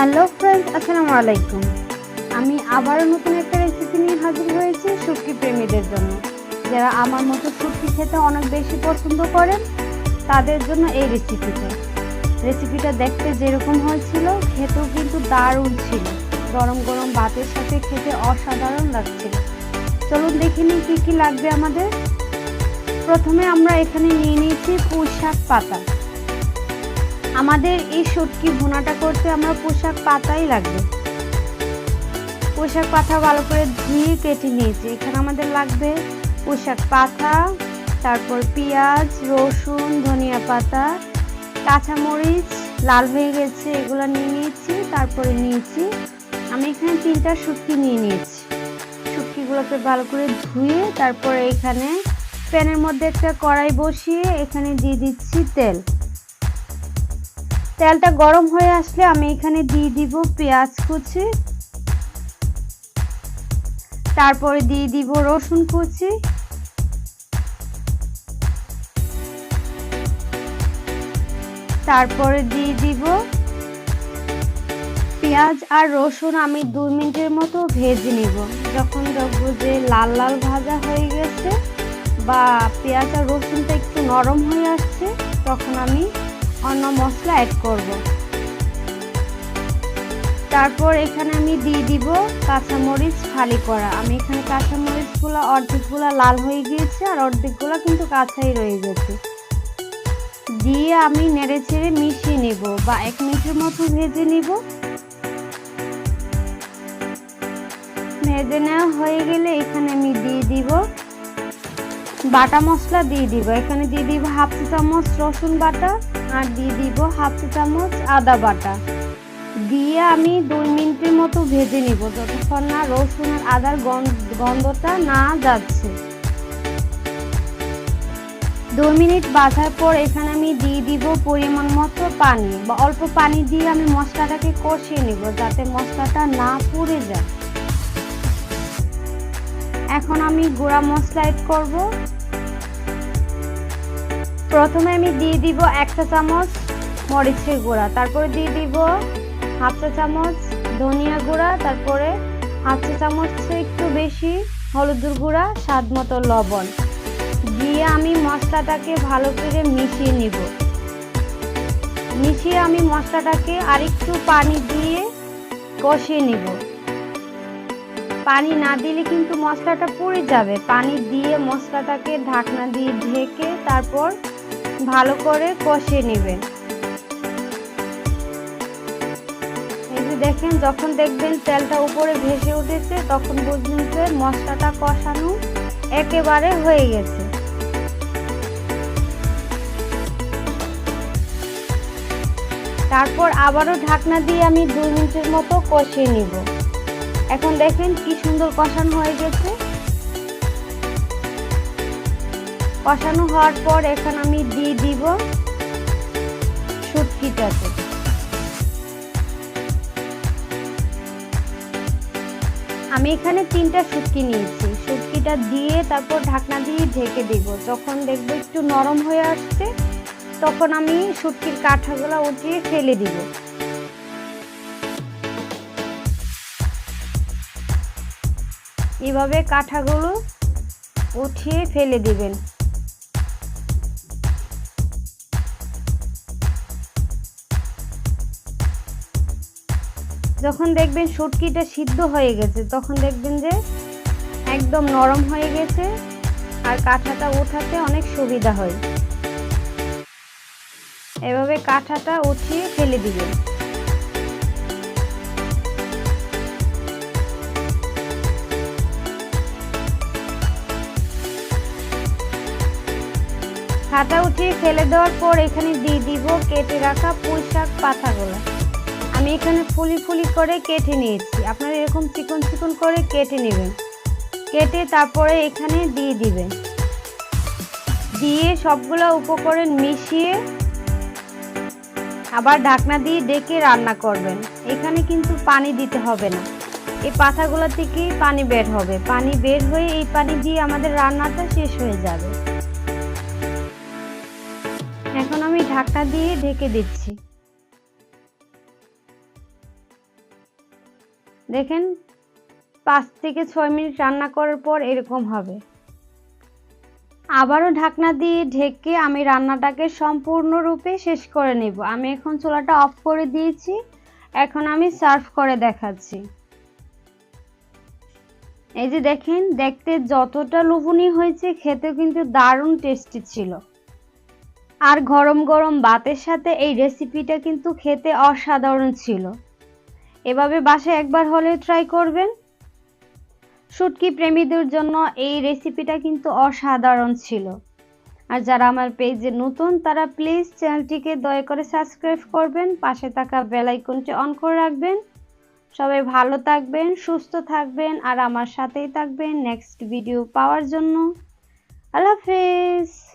Hello friends আসসালামু আলাইকুম। আমি আবারও নতুন একটা রেসিপি নিয়ে হাজির হয়েছি শুটকি প্রেমীদের জন্য। যারা আমার মতো শুটকি খেতে অনেক বেশি পছন্দ করেন, তাদের জন্য এই রেসিপিটা রেসিপিটা দেখতে যেরকম হয়েছিল, খেতেও কিন্তু দারুণ ছিল। গরম গরম ভাতের সাথে খেতে অসাধারণ লাগছিল। চলুন দেখে নিই কী কী লাগবে আমাদের। প্রথমে আমরা এখানে নিয়ে নিয়েছি পুঁই শাক পাতা। আমাদের এই শুটকি ভুনাটা করতে আমরা পোশাক পাতাই লাগবে। পোশাক পাতা ভালো করে ধুয়ে কেটে নিয়েছি। এখানে আমাদের লাগবে পোশাক পাতা, তারপর পেঁয়াজ, রসুন, ধনিয়া পাতা, কাঁচামরিচ, লাল হয়ে গেছে, এগুলো নিয়ে নিয়েছি, তারপরে নিয়েছি। আমি এখানে তিনটা শুটকি নিয়ে নিয়েছি। শুটকিগুলোকে ভালো করে ধুয়ে তারপরে এখানে প্যানের মধ্যে একটা কড়াই বসিয়ে এখানে দিয়ে দিচ্ছি তেল। তেলটা গরম হয়ে আসলে আমি এখানে দিয়ে দিব পেঁয়াজ কুচি। তারপরে দিয়ে দিব রসুন কুচি। তারপরে দিয়ে দিব পেঁয়াজ আর রসুন আমি দুই মিনিটের মতো ভেজে নিব। যখন দেখব যে লাল লাল ভাজা হয়ে গেছে বা পেঁয়াজ আর রসুনটা একটু নরম হয়ে আসছে, তখন আমি অন্য মশলা অ্যাড করব। তারপর এখানে আমি দিয়ে দিব কাঁচামরিচ ফালি করা। আমি এখানে কাঁচামরিচগুলো, অর্ধেকগুলো লাল হয়ে গিয়েছে আর অর্ধেকগুলো কিন্তু কাঁচাই রয়ে গেছে। দিয়ে আমি নেড়ে ছেড়ে মিশিয়ে নেব বা এক মিনিটের মতো ভেজে নিব। ভেজে নেওয়া হয়ে গেলে এখানে আমি দিয়ে দিব বাটা মশলা দিয়ে দিব। এখানে দিয়ে দিব হাফ চামচ রসুন বাটা। আর দিয়ে দিব হাফ চামচ আদা বাটা। দিয়ে আমি দুই মিনিটের মতো ভেজে নিব যতক্ষণ না রসুন আর আদার গন্ধটা না যাচ্ছে। দুই মিনিট বাঁধার পর এখানে আমি দিয়ে দিব পরিমাণ মতো পানি। বা অল্প পানি দিয়ে আমি মশলাটাকে কষিয়ে নিব যাতে মশলাটা না পুড়ে যায়। এখন আমি গুঁড়া মশলা এড করব। প্রথমে আমি দিয়ে দিব একটা চামচ মরিচের গুঁড়া, তারপরে দিয়ে দিব হাফ চা চামচ ধনিয়া গুঁড়া, তারপরে হাফ চা চামচ একটু বেশি হলুদের গুঁড়া, স্বাদ মতো লবণ। দিয়ে আমি মশলাটাকে ভালো করে মিশিয়ে নিব। মিশিয়ে আমি মশলাটাকে আরেকটু পানি দিয়ে কষিয়ে নিব। পানি না দিলে কিন্তু মশলাটা পুড়ে যাবে। পানি দিয়ে মশলাটাকে ঢাকনা দিয়ে ঢেকে তারপর ভালো করে কষিয়ে নেবেন এই যে দেখেন, যখন দেখবেন তেলটা উপরে ভেসে উঠেছে, তখন বুঝবেন যে মশলাটা কষানো একেবারে হয়ে গেছে। তারপর আবারও ঢাকনা দিয়ে আমি দুই মিনিটের মতো কষিয়ে নিব। এখন দেখেন কি সুন্দর কষানো হয়ে গেছে। কষানো হওয়ার পর এখন আমি দিয়ে দিব শুটকিটাতে আমি এখানে তিনটা শুটকি নিয়েছি। শুটকিটা দিয়ে তারপর ঢাকনা দিয়ে ঢেকে দিব। যখন দেখব একটু নরম হয়ে আসছে, তখন আমি শুটকির কাঠাগুলো উঠিয়ে ফেলে দিব। এভাবে কাঠাগুলো উঠিয়ে ফেলে দিবেন। যখন দেখবেন শুটকিটা সিদ্ধ হয়ে গেছে, তখন দেখবেন যে একদম নরম হয়ে গেছে আর কাঁঠাটা ওঠাতে অনেক সুবিধা হয়। এভাবে কাঁঠাটা উঠিয়ে ফেলে দিবেন। খাতা উঠিয়ে ফেলে দেওয়ার পর এখানে দিয়ে দিব কেটে রাখা পুঁই শাক পাতাগুলো। আমি এখানে ফুলি ফুলি করে কেটে নিয়েছি। আপনারা এরকম চিকন চিকন করে কেটে নেবেন। কেটে তারপরে এখানে দিয়ে দিবেন। দিয়ে সবগুলো উপকরণ মিশিয়ে আবার ঢাকনা দিয়ে ডেকে রান্না করবেন। এখানে কিন্তু পানি দিতে হবে না। এই পাতাগুলো থেকেই পানি বের হবে। পানি বের হয়ে এই পানি দিয়ে আমাদের রান্নাটা শেষ হয়ে যাবে। এখন আমি ঢাকনা দিয়ে ঢেকে দিচ্ছি। দেখেন, পাঁচ থেকে ছয় মিনিট রান্না করার পর এরকম হবে। আবারও ঢাকনা দিয়ে ঢেকে আমি রান্নাটাকে সম্পূর্ণরূপে শেষ করে নেব। আমি এখন চুলাটা অফ করে দিয়েছি। এখন আমি সার্ভ করে দেখাচ্ছি। এই যে দেখেন, দেখতে যতটা লোভনীয় হয়েছে, খেতেও কিন্তু দারুণ টেস্টি ছিল। আর গরম গরম ভাতের সাথে এই রেসিপিটা কিন্তু খেতে অসাধারণ ছিল। এভাবে বাসে একবার হলে ট্রাই করবেন। শুটকি প্রেমীদের জন্য এই রেসিপিটা কিন্তু অসাধারণ ছিল। আর যারা আমার পেজে নতুন, তারা প্লিজ চ্যানেলটিকে দয়া করে সাবস্ক্রাইব করবেন। পাশে থাকা বেল আইকনটি অন করে রাখবেন। সবাই ভালো থাকবেন, সুস্থ থাকবেন, আর আমার সাথেই থাকবেন নেক্সট ভিডিও পাওয়ার জন্য। আল্লাহ হাফেজ!